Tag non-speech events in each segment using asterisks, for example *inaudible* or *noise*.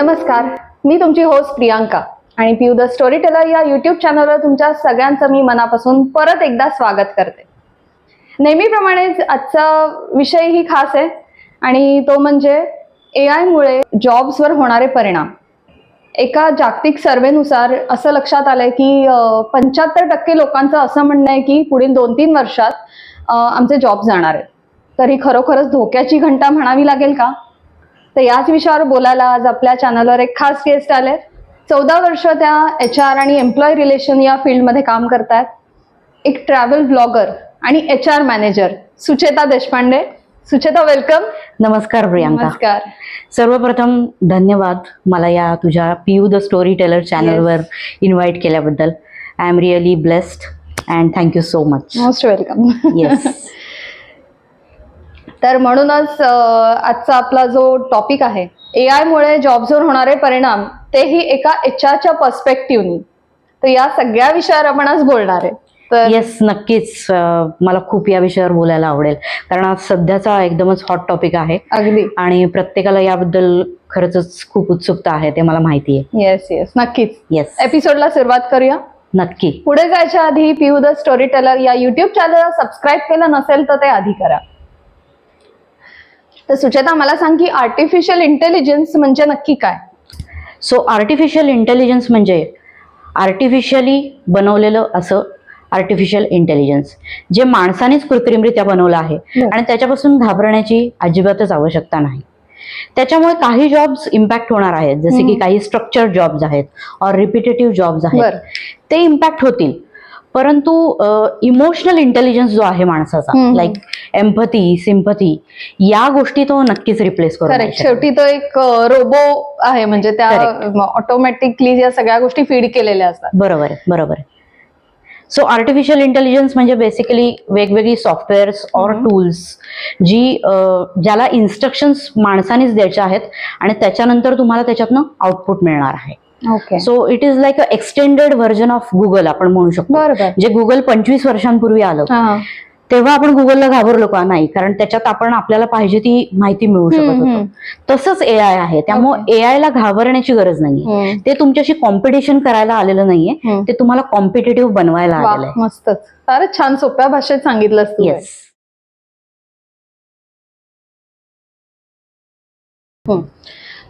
नमस्कार मी तुमची होस्ट प्रियांका आणि पिऊ द स्टोरी टेलर या युट्यूब चॅनलवर तुमच्या सगळ्यांचं मी मनापासून परत एकदा स्वागत करते. नेहमीप्रमाणेच आजचा विषयही खास आहे आणि तो म्हणजे ए आयमुळे जॉब्सवर होणारे परिणाम. एका जागतिक सर्वेनुसार असं लक्षात आलंय की पंच्याहत्तर टक्के लोकांचं असं म्हणणं आहे की पुढील दोन तीन वर्षात आमचे जॉब जाणार आहेत. तर ही खरोखरच धोक्याची घंटा म्हणावी लागेल का? तर याच विषयावर बोलायला आज आपल्या चॅनलवर एक खास गेस्ट आले चौदा वर्ष त्या एच आर आणि एम्प्लॉय रिलेशन या फील्डमध्ये काम करतायत. एक ट्रॅव्हल ब्लॉगर आणि H R manager Sucheta Deshpande. Sucheta welcome नमस्कार प्रियांका. नमस्कार. सर्वप्रथम धन्यवाद मला या तुझ्या पीयू द स्टोरी टेलर चॅनलवर इन्व्हाइट केल्याबद्दल. I am really blessed and thank you so much most welcome yes तर म्हणूनच आजचा आपला जो टॉपिक आहे ए आयमुळे जॉब्सवर होणारे परिणाम तेही एका एच आरच्या पर्स्पेक्टिव्हनी तर या सगळ्या विषयावर आपण आज बोलणार आहे. तर येस नक्कीच. मला खूप या विषयावर बोलायला आवडेल. कारण आज सध्याचा एकदमच हॉट टॉपिक आहे. अगदी. आणि प्रत्येकाला याबद्दल खरंच खूप उत्सुकता आहे ते मला माहिती आहे. येस येस नक्कीच. येस एपिसोडला सुरुवात करूया. नक्की. पुढे जायच्या आधी P U the story teller या युट्यूब चॅनलला सबस्क्राईब केलं नसेल तर ते आधी करा. तर सुचेता मला सांग की आर्टिफिशियल इंटेलिजन्स म्हणजे नक्की काय सो आर्टिफिशियल इंटेलिजन्स म्हणजे आर्टिफिशियली बनवलेलं असं आर्टिफिशियल इंटेलिजन्स जे माणसानेच कृत्रिमरित्या बनवलं आहे बरं. आणि त्याच्यापासून घाबरण्याची अजिबातच आवश्यकता नाही त्याच्यामुळे काही जॉब्स इम्पॅक्ट होणार आहेत जसे की. काही स्ट्रक्चर जॉब्स आहेत और रिपिटेटिव्ह जॉब्स. आहेत ते इम्पॅक्ट होतील परंतु इमोशनल इंटेलिजन्स जो आहे माणसाचा. लाईक एम्पथी सिम्पथी या गोष्टी तो नक्कीच रिप्लेस करू नाही करेक्ट शकत. शेवटी तो एक रोबो आहे म्हणजे त्या. ऑटोमॅटिकली या सगळ्या गोष्टी फीड केलेल्या असतात बरोबर आहे बरोबर आहे सो आर्टिफिशियल इंटेलिजन्स म्हणजे बेसिकली वेगवेगळी सॉफ्टवेअर्स और हम्म. टूल्स जी ज्याला इन्स्ट्रक्शन्स माणसानेच द्यायच्या आहेत आणि त्याच्यानंतर तुम्हाला त्याच्यातनं आउटपुट मिळणार आहे so it is like a extended version of Google आपण म्हणू शकतो. जे गुगल पंचवीस वर्षांपूर्वी आलं हा. तेव्हा आपण गुगलला घाबरलो का? नाही कारण त्याच्यात आपण आपल्याला पाहिजे ती माहिती मिळू शकत होतो. तसंच ए आय आहे त्यामुळे ए आय ला घाबरण्याची गरज नाहीये. हम्म. ते तुमच्याशी कॉम्पिटिशन करायला आलेलं नाहीये. हम्म. ते तुम्हाला कॉम्पिटेटिव्ह बनवायला आलेलं आहे. मस्तच. फारच छान सोप्या भाषेत सांगितलंस तू. हे.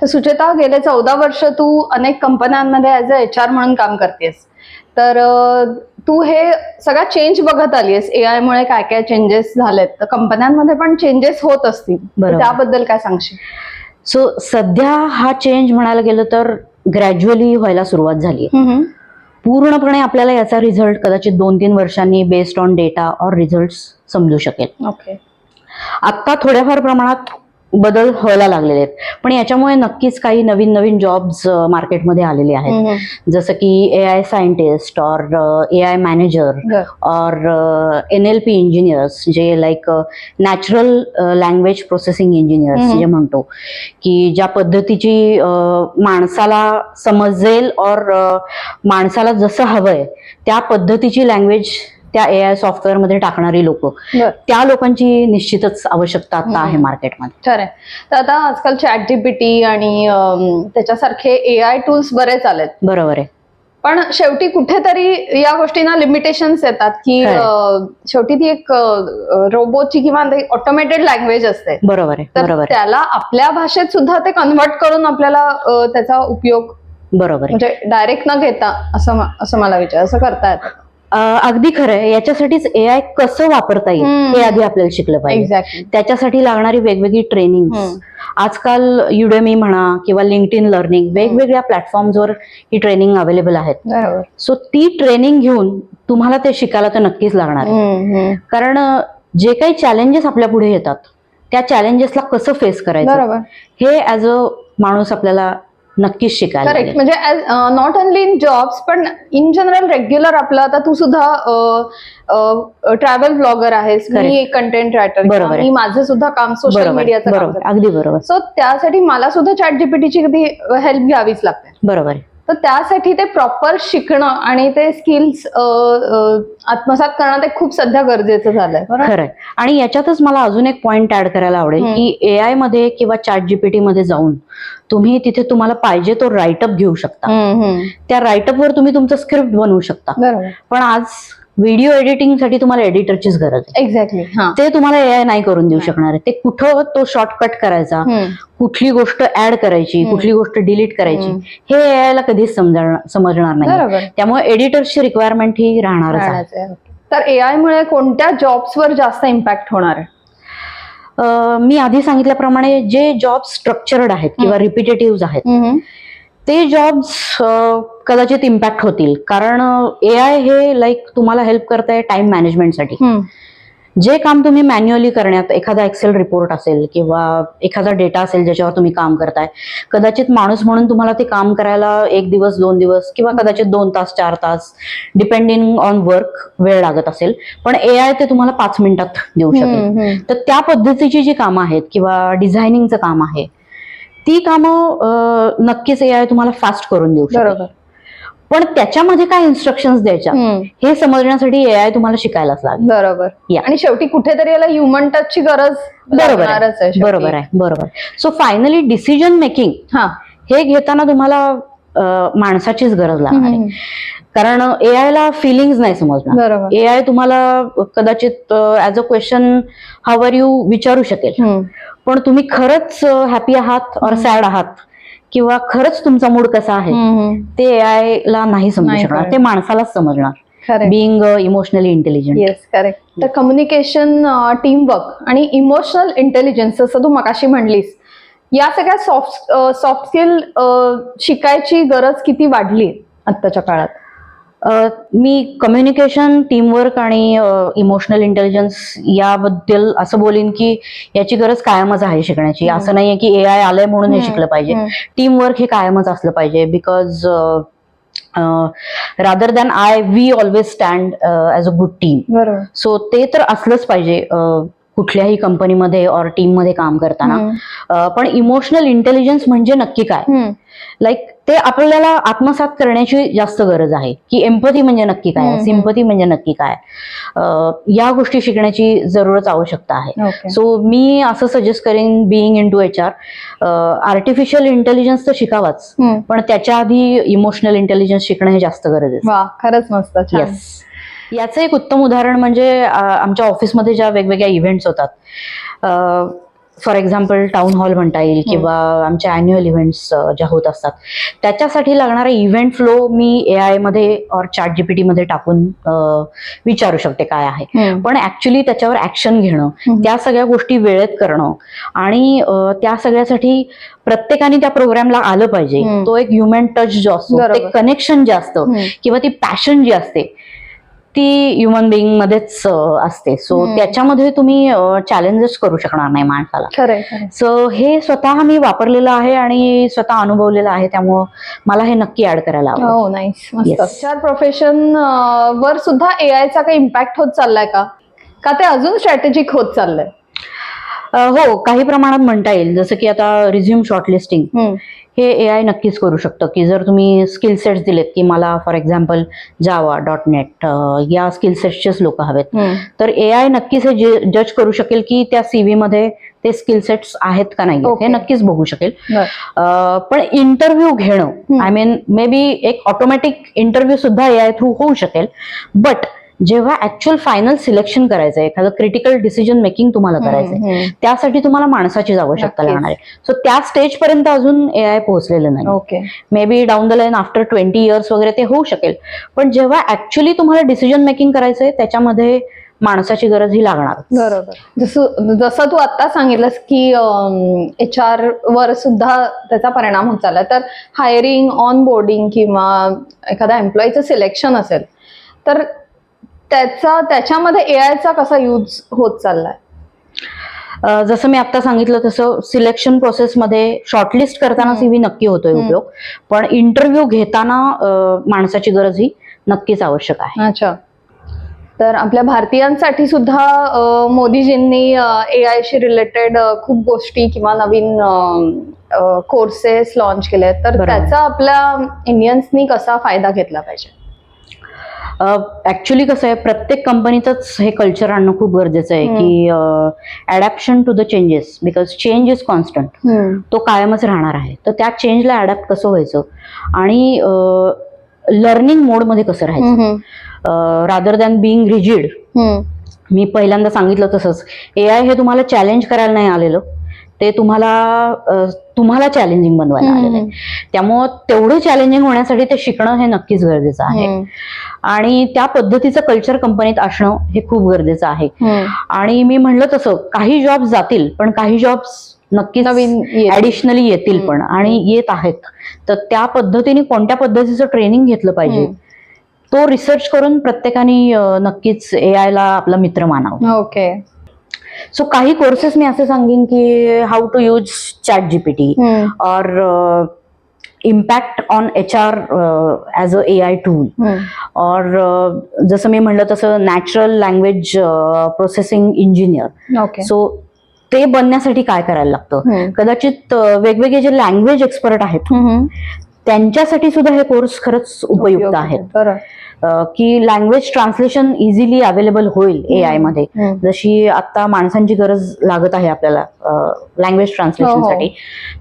तर सुचेता गेले चौदा वर्ष तू अनेक कंपन्यांमध्ये ऍज अ एच आर म्हणून काम करतेस. तर तू हे सगळा चेंज बघत आलीस ए आय मुळे काय काय चेंजेस झालेत. तर कंपन्यांमध्ये पण चेंजेस होत असतील. त्याबद्दल काय सांगशील? सो सध्या हा चेंज म्हणायला गेलं तर ग्रॅज्युअली व्हायला सुरुवात झाली पूर्णपणे आपल्याला याचा रिझल्ट कदाचित दोन तीन वर्षांनी बेस्ड ऑन डेटा और रिझल्ट समजू शकेल. ओके आत्ता थोड्याफार प्रमाणात बदल व्हायला लागलेले आहेत. पण याच्यामुळे नक्कीच काही नवीन नवीन जॉब्स मार्केटमध्ये आलेले आहेत. जसं की ए आय सायंटिस्ट और ए आय मॅनेजर और एन एल पी इंजिनियर्स जे like natural language processing engineers. जे म्हणतो की ज्या पद्धतीची माणसाला समजेल और माणसाला जसं हवंय त्या पद्धतीची लँग्वेज त्या ए आय सॉफ्टवेअरमध्ये टाकणारी लोक. त्या लोकांची निश्चितच आवश्यकता आता आहे. मार्केटमध्ये खरंय. तर आता आजकाल चॅट जीपीटी आणि त्याच्यासारखे ए आय टूल्स बरेच आलेत. बरोबर आहे. पण शेवटी कुठेतरी या गोष्टींना लिमिटेशन्स येतात की शेवटी ती एक रोबोटची किंवा ऑटोमेटेड लँग्वेज असते. बरोबर आहे बरोबर त्याला आपल्या भाषेत सुद्धा ते कन्वर्ट करून आपल्याला त्याचा उपयोग बरोबर म्हणजे डायरेक्ट न घेता असं असं मला विचार असं करता येतं. अगदी खरं आहे. याच्यासाठीच ए आय कसं वापरता येईल. हे आधी आपल्याला शिकलं पाहिजे. त्याच्यासाठी लागणारी वेगवेगळी ट्रेनिंग. आजकाल युडेमी म्हणा किंवा लिंक्ड इन लर्निंग वेगवेगळ्या प्लॅटफॉर्मवर ही ट्रेनिंग अवेलेबल आहेत. सो ती ट्रेनिंग घेऊन तुम्हाला ते शिकायला तर नक्कीच लागणार आहे. कारण जे काही चॅलेंजेस आपल्या पुढे येतात त्या चॅलेंजेसला कसं फेस करायचं? हे ॲज अ माणूस आपल्याला नक्कीच शिकायला करेक्ट. म्हणजे नॉट ओनली इन जॉब्स पण इन जनरल रेग्युलर आपलं आता तू सुद्धा ट्रॅव्हल ब्लॉगर आहेस मी कंटेंट रायटर बरोबर. मी माझं सुद्धा काम सोशल मीडियाचं अगदी बरोबर. सो त्यासाठी मला सुद्धा चॅट जीपीटीची कधी हेल्प घ्यावीच लागते. बरोबर आहे. तर त्यासाठी ते प्रॉपर शिकणं आणि ते स्किल्स आत्मसात करणं ते खूप सध्या गरजेचं झालंय. बरोबर? खरंय. आणि याच्यातच मला अजून एक पॉइंट ऍड करायला आवडेल. की ए आयमध्ये किंवा चॅट जीपीटी मध्ये जाऊन तुम्ही तिथे तुम्हाला पाहिजे तो राईटअप घेऊ शकता. त्या राईटअप वर तुम्ही तुमचं स्क्रिप्ट बनवू शकता. बरोबर. पण आज व्हिडिओ एडिटिंगसाठी तुम्हाला एडिटरचीच गरज आहे एक्झॅक्टली हा ते तुम्हाला ए आय नाही करून देऊ. शकणार आहे ते कुठं तो शॉर्टकट करायचा. कुठली गोष्ट ऍड करायची. कुठली गोष्ट डिलीट करायची. हे ए आय ला कधीच समजणार नाही त्यामुळे एडिटर्सची रिक्वायरमेंट ही राहणारच आहे. तर एआय मुळे कोणत्या जॉब्स वर जास्त इम्पॅक्ट होणार आहे मी आधी सांगितल्याप्रमाणे जे जॉब स्ट्रक्चर्ड आहेत किंवा रिपिटेटिव्ह आहेत. ते जॉब्स कदाचित इम्पॅक्ट होतील. कारण ए आय हे लाईक तुम्हाला हेल्प करत आहे टाइम मॅनेजमेंटसाठी. जे काम तुम्ही मॅन्युअली करण्यात एखादा एक्सेल रिपोर्ट असेल किंवा एखादा डेटा असेल ज्याच्यावर तुम्ही काम करताय कदाचित माणूस म्हणून तुम्हाला ते काम करायला एक दिवस दोन दिवस किंवा कदाचित दोन तास चार तास डिपेंडिंग ऑन वर्क वेळ लागत असेल. पण ए आय ते तुम्हाला पाच मिनिटात देऊ शकेल. तर त्या पद्धतीची जी कामं आहेत किंवा डिझायनिंगचं काम आहे ती कामं नक्कीच ए आय तुम्हाला फास्ट करून देऊ बरोबर. पण त्याच्यामध्ये काय इन्स्ट्रक्शन्स द्यायच्या. हे समजण्यासाठी ए आय तुम्हाला शिकायलाच लागेल बरोबर या. आणि शेवटी कुठेतरी याला ह्युमन टचची गरज बरोबर. बरोबर आहे बरोबर सो फायनली डिसिजन मेकिंग हा हे घेताना तुम्हाला माणसाचीच गरज लागणार आहे. कारण ए आय ला फिलिंग्स नाही समजणार आय तुम्हाला कदाचित as a question however you विचारू शकेल. पण तुम्ही खरंच हॅपी आहात और. सॅड आहात किंवा खरंच तुमचा मूड कसा आहे. ते ए आय ला नाही समजू शकणार. ते माणसालाच समजणार. Being emotionally intelligent yes correct तर कम्युनिकेशन टीमवर्क आणि इमोशनल इंटेलिजन्स जसं तू मगाशी म्हणलीस या सगळ्या सॉफ्ट सॉफ्ट स्किल शिकायची गरज किती वाढली आत्ताच्या काळात? मी कम्युनिकेशन टीमवर्क आणि इमोशनल इंटेलिजन्स याबद्दल असं बोलीन की याची गरज कायमच आहे शिकण्याची. असं नाहीये की ए आय आलंय म्हणून हे. शिकलं पाहिजे. टीमवर्क हे कायमच असलं पाहिजे because rather than I we always stand as a good team so ते तर असलंच पाहिजे कुठल्याही कंपनीमध्ये और टीममध्ये काम करताना. पण इमोशनल इंटेलिजन्स म्हणजे नक्की काय. लाईक ते आपल्याला आत्मसात करण्याची जास्त गरज आहे. की एम्पथी म्हणजे नक्की काय? हम्म. सिंपथी म्हणजे नक्की काय? या गोष्टी शिकण्याची जरूरच आवश्यकता आहे. सो मी असं सजेस्ट करेन being into H R artificial intelligence तर शिकावाच. पण त्याच्या आधी इमोशनल इंटेलिजन्स शिकणं हे जास्त गरजेचं वा खरंच मस्त येस याचं एक उत्तम उदाहरण म्हणजे आमच्या ऑफिसमध्ये ज्या वेगवेगळ्या इव्हेंट्स होतात फॉर एक्झाम्पल टाउन हॉल म्हणता येईल किंवा आमच्या अॅन्युअल इव्हेंट्स ज्या होत असतात त्याच्यासाठी लागणारा इव्हेंट फ्लो मी ए आयमध्ये और चॅट जीपीटी मध्ये टाकून विचारू शकते काय आहे. पण ऍक्च्युली त्याच्यावर ऍक्शन घेणं. त्या सगळ्या गोष्टी वेळेत करणं आणि त्या सगळ्यासाठी प्रत्येकाने त्या प्रोग्रामला आलं पाहिजे. तो एक ह्युमन टच जो असतो. कनेक्शन जे असतं. किंवा ती पॅशन जी असते ती ह्युमन बिईंग मध्येच असते. सो. त्याच्यामध्ये तुम्ही चॅलेंजेस करू शकणार नाही माणसाला. सो हे स्वतः मी वापरलेलं आहे आणि स्वतः अनुभवलेलं आहे त्यामुळं मला हे नक्की ऍड करायला हो. चार प्रोफेशन वर सुद्धा एआय चा काही इम्पॅक्ट होत चाललाय का? का ते अजून स्ट्रॅटेजिक होत चाललंय? हो काही प्रमाणात म्हणता येईल. जसं की आता रिझ्युम शॉर्टलिस्टिंग. हे ए आय नक्कीच करू शकतं की जर तुम्ही स्किल सेट्स दिलेत की मला for example Java dot net या स्किल सेट्सचेच लोक हवेत. तर ए आय नक्कीच हे जज करू शकेल की त्या सीव्ही मध्ये ते स्किल सेट्स आहेत का नाही. हे नक्कीच बघू शकेल पण इंटरव्ह्यू घेणं. आय मीन मे बी एक ऑटोमॅटिक इंटरव्ह्यू सुद्धा ए आय थ्रू होऊ शकेल बट जेव्हा ऍक्च्युअल फायनल सिलेक्शन करायचंय एखादं क्रिटिकल डिसिजन मेकिंग तुम्हाला करायचंय. त्यासाठी तुम्हाला माणसाचीच आवश्यकता. लागणार आहे. सो त्या स्टेज पर्यंत अजून ए आय पोहोचलेलं नाही okay maybe down the line after twenty years वगैरे ते होऊ शकेल. पण जेव्हा ऍक्च्युली तुम्हाला डिसिजन मेकिंग करायचंय त्याच्यामध्ये माणसाची गरज ही लागणार बरोबर. जसं जसं तू आता सांगितलंस की एच आर वर सुद्धा त्याचा परिणाम होत चाललाय. तर हायरिंग ऑन बोर्डिंग किंवा एखाद्या एम्प्लॉईचं सिलेक्शन असेल तर त्याचा त्याच्यामध्ये एआयचा कसा यूज होत चाललाय जसं मी आता सांगितलं तसं सिलेक्शन प्रोसेसमध्ये शॉर्टलिस्ट करताना. सीव्ही नक्की होतोय. उपयोग पण इंटरव्ह्यू घेताना माणसाची गरज ही नक्कीच आवश्यक आहे अच्छा तर आपल्या भारतीयांसाठी सुद्धा मोदीजींनी ए आयशी रिलेटेड खूप गोष्टी किंवा नवीन कोर्सेस लॉन्च केले तर. त्याचा आपल्या इंडियन्सनी कसा फायदा घेतला पाहिजे ऍक्च्युली कसं आहे प्रत्येक कंपनीचंच हे कल्चर आणणं खूप गरजेचं आहे की adaptation to the changes because change is constant तो कायमच राहणार आहे. तर त्या चेंजला अडॅप्ट कसं व्हायचं? आणि लर्निंग मोडमध्ये कसं राहायचं? रादर दॅन बिईंग रिजिड मी पहिल्यांदा सांगितलं तसंच. ए आय हे तुम्हाला चॅलेंज करायला नाही आलेलं. ते तुम्हाला तुम्हाला चॅलेंजिंग बनवायला आलेलं आहे. त्यामुळं तेवढं चॅलेंजिंग होण्यासाठी ते शिकणं हे नक्कीच गरजेचं आहे. आणि त्या पद्धतीचं कल्चर कंपनीत असणं हे खूप गरजेचं आहे. आणि मी म्हणलं तसं काही जॉब जातील पण काही जॉब्स नक्कीच नवीन. ऍडिशनली येतील. पण. आणि येत आहेत. तर त्या पद्धतीने कोणत्या पद्धतीचं ट्रेनिंग घेतलं पाहिजे तो रिसर्च करून प्रत्येकाने नक्कीच ए आय ला आपला मित्र मानावं. ओके. सो काही कोर्सेस मी असे सांगेन की how to use chat GPT और impact on H R as a A I tool और जसं मी म्हणलं तसं natural language processing engineer okay so ते बनण्यासाठी काय करायला लागतं? कदाचित अ, वेगवेगळे जे लँग्वेज एक्सपर्ट आहेत त्यांच्यासाठी सुद्धा हे कोर्स खरंच उपयुक्त आहेत. की लँग्वेज ट्रान्सलेशन इझिली अवेलेबल होईल ए आयमध्ये. जशी आता माणसांची गरज लागत आहे आपल्याला लँग्वेज ट्रान्सलेशनसाठी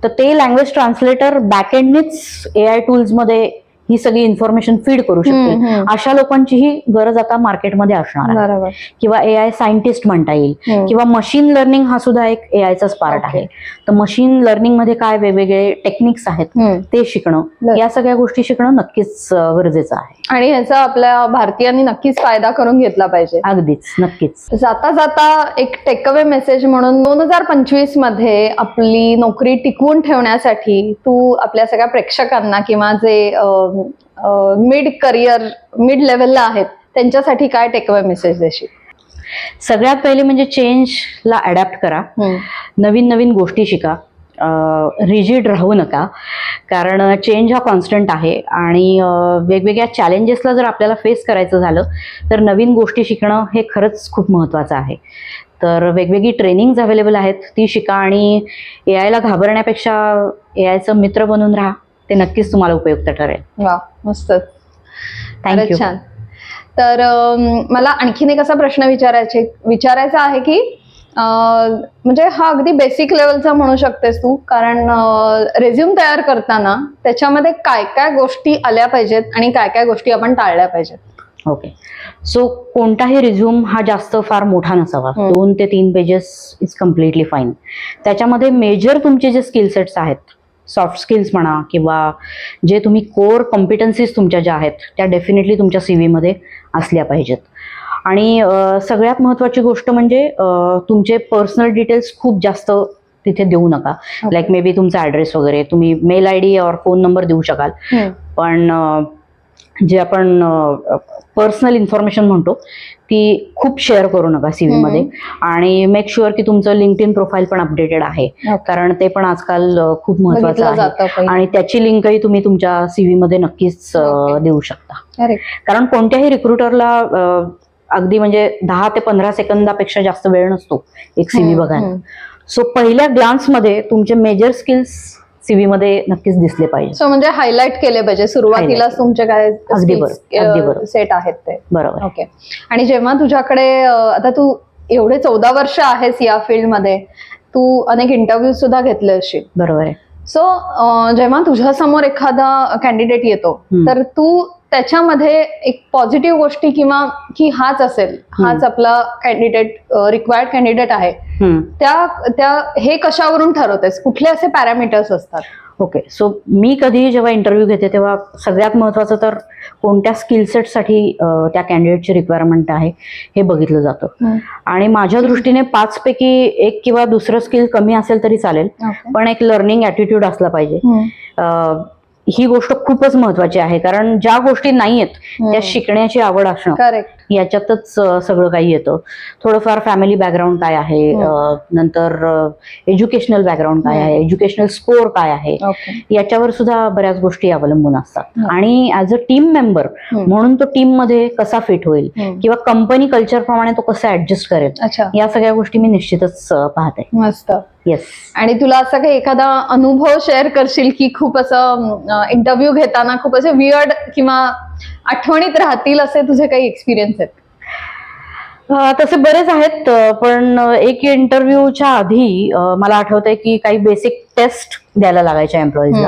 तर ते लँग्वेज ट्रान्सलेटर बॅकएंडनीच ए आय टूल्समध्ये ही सगळी इन्फॉर्मेशन फीड करू हम्म. अशा लोकांचीही गरज आता मार्केटमध्ये असणार आहे किंवा ए आय सायंटिस्ट म्हणता येईल. किंवा मशीन लर्निंग हा सुद्धा एक ए आयचाच पार्ट. आहे तर मशीन लर्निंगमध्ये काय वेगवेगळे टेक्निक्स आहेत. ते शिकणं. या सगळ्या गोष्टी शिकणं नक्कीच गरजेचं आहे आणि ह्याचा आपल्या भारतीयांनी नक्कीच फायदा करून घेतला पाहिजे अगदीच नक्कीच जाता जाता एक टेकअवे मेसेज म्हणून दोन हजार पंचवीसमध्ये आपली नोकरी टिकवून ठेवण्यासाठी तू आपल्या सगळ्या प्रेक्षकांना किंवा जे मिड करिअर मिड लेवलला आहेत. त्यांच्यासाठी काय टेकअवे मेसेज देशील? सगळ्यात पहिले म्हणजे चेंजला अडॅप्ट करा. नवीन नवीन गोष्टी शिका. रिजिड राहू नका. कारण चेंज हा कॉन्स्टंट आहे. आणि वेगवेगळ्या चॅलेंजेसला जर आपल्याला फेस करायचं झालं तर नवीन गोष्टी शिकणं हे खरंच खूप महत्त्वाचं आहे. तर वेगवेगळी ट्रेनिंग्ज अवेलेबल आहेत ती शिका. आणि ए आयला घाबरण्यापेक्षा ए आयचं मित्र बनून राहा. ते नक्कीच तुम्हाला उपयुक्त ठरेल. वा मस्तच थँक्यू छान. तर मला आणखीन एक असा प्रश्न विचारायचे विचारायचा आहे की म्हणजे हा अगदी बेसिक लेवलचा म्हणू शकतेस तू कारण रेझ्युम तयार करताना त्याच्यामध्ये काय काय गोष्टी आल्या पाहिजेत आणि काय काय गोष्टी आपण टाळल्या पाहिजेत? ओके सो कोणताही रिझ्यूम हा जास्त फार मोठा नसावा. दोन ते तीन पेजेस इज कम्प्लिटली फाईन त्याच्यामध्ये मेजर तुमचे जे स्किल सेट्स आहेत सॉफ्ट स्किल्स म्हणा किंवा जे तुम्ही कोर कॉम्पिटन्सीज तुमच्या ज्या आहेत त्या डेफिनेटली तुमच्या सी व्हीमध्ये असल्या पाहिजेत. आणि सगळ्यात महत्त्वाची गोष्ट म्हणजे तुमचे पर्सनल डिटेल्स खूप जास्त तिथे देऊ नका. लाईक मे बी तुमचा ॲड्रेस वगैरे तुम्ही मेल आय डी और फोन नंबर देऊ शकाल. पण जे आपण पर्सनल इन्फॉर्मेशन म्हणतो ती खूप शेअर करू नका सी मध्ये. आणि मेक शुअर की तुमचं लिंक्ड इन प्रोफाईल पण अपडेटेड आहे. कारण ते पण आजकाल खूप महत्वाचं आहे. आणि त्याची लिंकही तुम्ही तुमच्या सीव्ही मध्ये नक्कीच. देऊ शकता. कारण कोणत्याही रिक्रुटरला अगदी म्हणजे दहा ते पंधरा सेकंदापेक्षा जास्त वेळ नसतो एक सीव्ही बघायला. सो पहिल्या ग्लान्समध्ये तुमचे मेजर स्किल्स सीव्ही मध्ये नक्कीच दिसले पाहिजे. सो म्हणजे हायलाइट केले पाहिजे. Highlight. तुमचे काय अगदी बरोबर. सेट आहेत ते. बरोबर. ओके आणि जेव्हा तुझ्याकडे आता तू एवढे चौदा वर्ष आहेस या फील्डमध्ये तू अनेक इंटरव्ह्यू सुद्धा घेतले असशील. बरोबर आहे. सो जेव्हा तुझ्या समोर एखादा कॅन्डिडेट येतो. तर तू त्याच्यामध्ये एक पॉझिटिव्ह गोष्टी किंवा की हाच असेल हाच आपला कॅन्डिडेट रिक्वायर्ड कॅन्डिडेट आहे. त्या त्या हे कशावरून ठरवतेस? कुठले असे पॅरामीटर्स असतात? ओके सो मी कधी जेव्हा इंटरव्ह्यू घेते तेव्हा सगळ्यात महत्त्वाचं तर कोणत्या स्किल सेटसाठी त्या कॅन्डिडेटची रिक्वायरमेंट आहे हे बघितलं जातं. आणि माझ्या दृष्टीने पाचपैकी एक किंवा दुसरं स्किल कमी असेल तरी चालेल पण एक लर्निंग ॲटिट्यूड असला पाहिजे. ही गोष्ट खूपच महत्वाची आहे. कारण ज्या गोष्टी नाही आहेत त्या शिकण्याची आवड असणं. याच्यातच सगळं काही येतं थोडंफार फॅमिली बॅकग्राऊंड काय आहे. अ, नंतर एज्युकेशनल बॅकग्राऊंड काय. आहे एज्युकेशनल स्कोअर काय आहे याच्यावर सुद्धा बऱ्याच गोष्टी अवलंबून असतात हम्म. आणि ऍज अ टीम मेंबर. म्हणून तो टीममध्ये कसा फिट होईल. किंवा कंपनी कल्चर प्रमाणे तो कसा ऍडजस्ट करेल या सगळ्या गोष्टी मी निश्चितच पाहते मस्त येस आणि तुला असं काही एखादा अनुभव शेअर करशील की खूप असं इंटरव्ह्यू घेताना खूप असे वियर्ड किंवा आठवणीत राहतील असे तुझे काही एक्सपिरियन्स आहेत तसे बरेच आहेत पण एक इंटरव्ह्यूच्या आधी मला आठवतंय की काही बेसिक टेस्ट द्यायला लागायच्या एम्प्लॉईजला.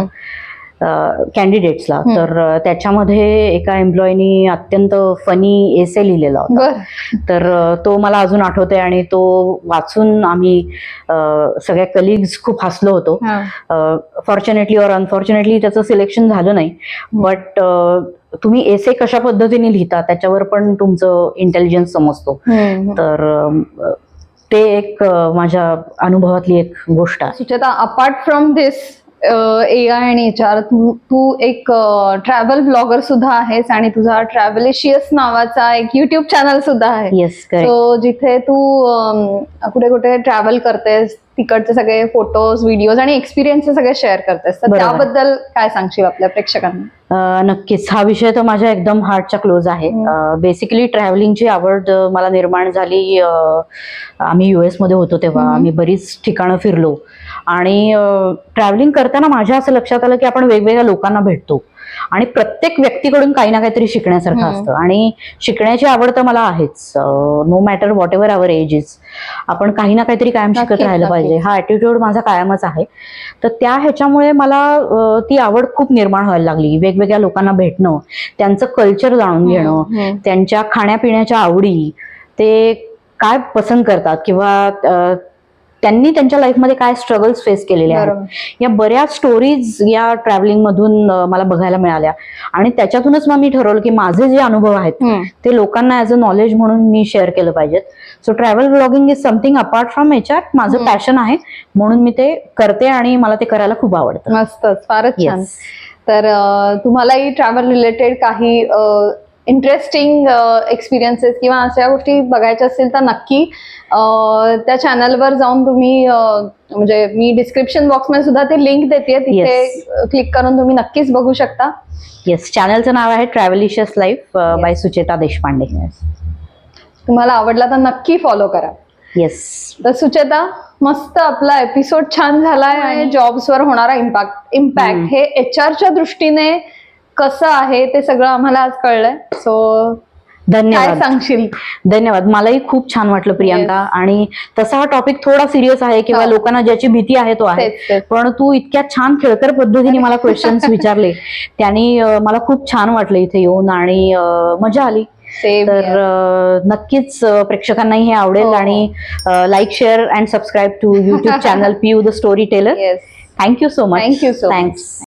कॅन्डिडेट्सला. तर त्याच्यामध्ये एका एम्प्लॉईनी अत्यंत फनी एसे लिहिलेला होता. तर तो मला अजून आठवतोय आणि तो वाचून आम्ही सगळ्या कलिग्स खूप हसलो होतो. फॉर्च्युनेटली और अनफॉर्च्युनेटली त्याचं सिलेक्शन झालं नाही. बट तुम्ही एसे कशा पद्धतीने लिहिता त्याच्यावर पण तुमचं इंटेलिजन्स समजतो. तर ते एक माझ्या अनुभवातली एक गोष्ट आहे. Apart from this A I आणि एच आर तू तू एक ट्रॅव्हल ब्लॉगर सुद्धा आहेस आणि तुझा ट्रॅव्हलिशियस नावाचा एक युट्यूब चॅनल सुद्धा आहे. सो जिथे तू कुठे कुठे ट्रॅव्हल करतेस तिकडचे सगळे फोटोज व्हिडिओज आणि एक्सपिरियन्स सगळे शेअर करतेस. तर. त्याबद्दल काय सांगशील आपल्या प्रेक्षकांना? नक्कीच. हा विषय तर माझ्या एकदम हार्टच्या क्लोज आहे. बेसिकली ट्रॅव्हलिंगची आवड मला निर्माण झाली आम्ही युएसमध्ये होतो तेव्हा. आम्ही बरीच ठिकाणं फिरलो. आणि ट्रॅव्हलिंग करताना माझ्या असं लक्षात आलं की आपण वेगवेगळ्या लोकांना भेटतो. आणि प्रत्येक व्यक्तीकडून काही ना काहीतरी शिकण्यासारखं. असतं. आणि शिकण्याची आवड तर मला आहेच. No matter whatever our age is आपण काही ना काहीतरी कायम शिकत राहिलं पाहिजे. हा ऍटिट्यूड माझा कायमच आहे. तर त्या ह्याच्यामुळे मला ती आवड खूप निर्माण व्हायला लागली. वेगवेगळ्या लोकांना भेटणं त्यांचं कल्चर जाणून घेणं. त्यांच्या खाण्यापिण्याच्या आवडी ते काय पसंत करतात? किंवा त्यांनी त्यांच्या लाईफमध्ये काय स्ट्रगल्स फेस केलेले आहेत. या बऱ्याच स्टोरीज या ट्रॅव्हलिंग मधून मला बघायला मिळाल्या आणि त्याच्यातूनच मग मी ठरवलं की माझे जे अनुभव आहेत. ते लोकांना ऍज अ नॉलेज म्हणून मी शेअर केलं पाहिजेत so travel blogging is something apart from our माझं. पॅशन आहे म्हणून मी ते करते आणि मला ते करायला खूप आवडतं मस्तच फारच छान. तर तुम्हालाही ट्रॅव्हल रिलेटेड काही इंटरेस्टिंग एक्सपिरियन्सेस किंवा अशा गोष्टी बघायच्या असतील तर नक्की त्या चॅनलवर जाऊन तुम्ही म्हणजे मी डिस्क्रिप्शन बॉक्समध्ये सुद्धा ते लिंक देते तिथे क्लिक करून तुम्ही नक्कीच बघू शकता. येस चॅनलचं नाव आहे travelicious life by Sucheta Deshpande. तुम्हाला आवडला तर नक्की फॉलो करा. येस तर सुचेता मस्त आपला एपिसोड छान झालाय आणि जॉब्सवर होणारा इम्पॅक्ट इम्पॅक्ट. हे एच आरच्या दृष्टीने कसं आहे ते सगळं आम्हाला आज कळलंय. सो धन्यवाद. सांगशील? धन्यवाद. मलाही खूप छान वाटलं प्रियांका. आणि तसा हा टॉपिक थोडा सिरियस आहे किंवा. लोकांना ज्याची भीती आहे तो आहे. पण तू इतक्या छान खेळकर पद्धतीने मला क्वेश्चन्स *laughs* विचारले. त्यांनी मला खूप छान वाटलं इथे येऊन आणि मजा आली. तर नक्कीच प्रेक्षकांनाही हे आवडेल हो. आणि like share and subscribe to YouTube channel P U the story teller thank you so much so much. Thanks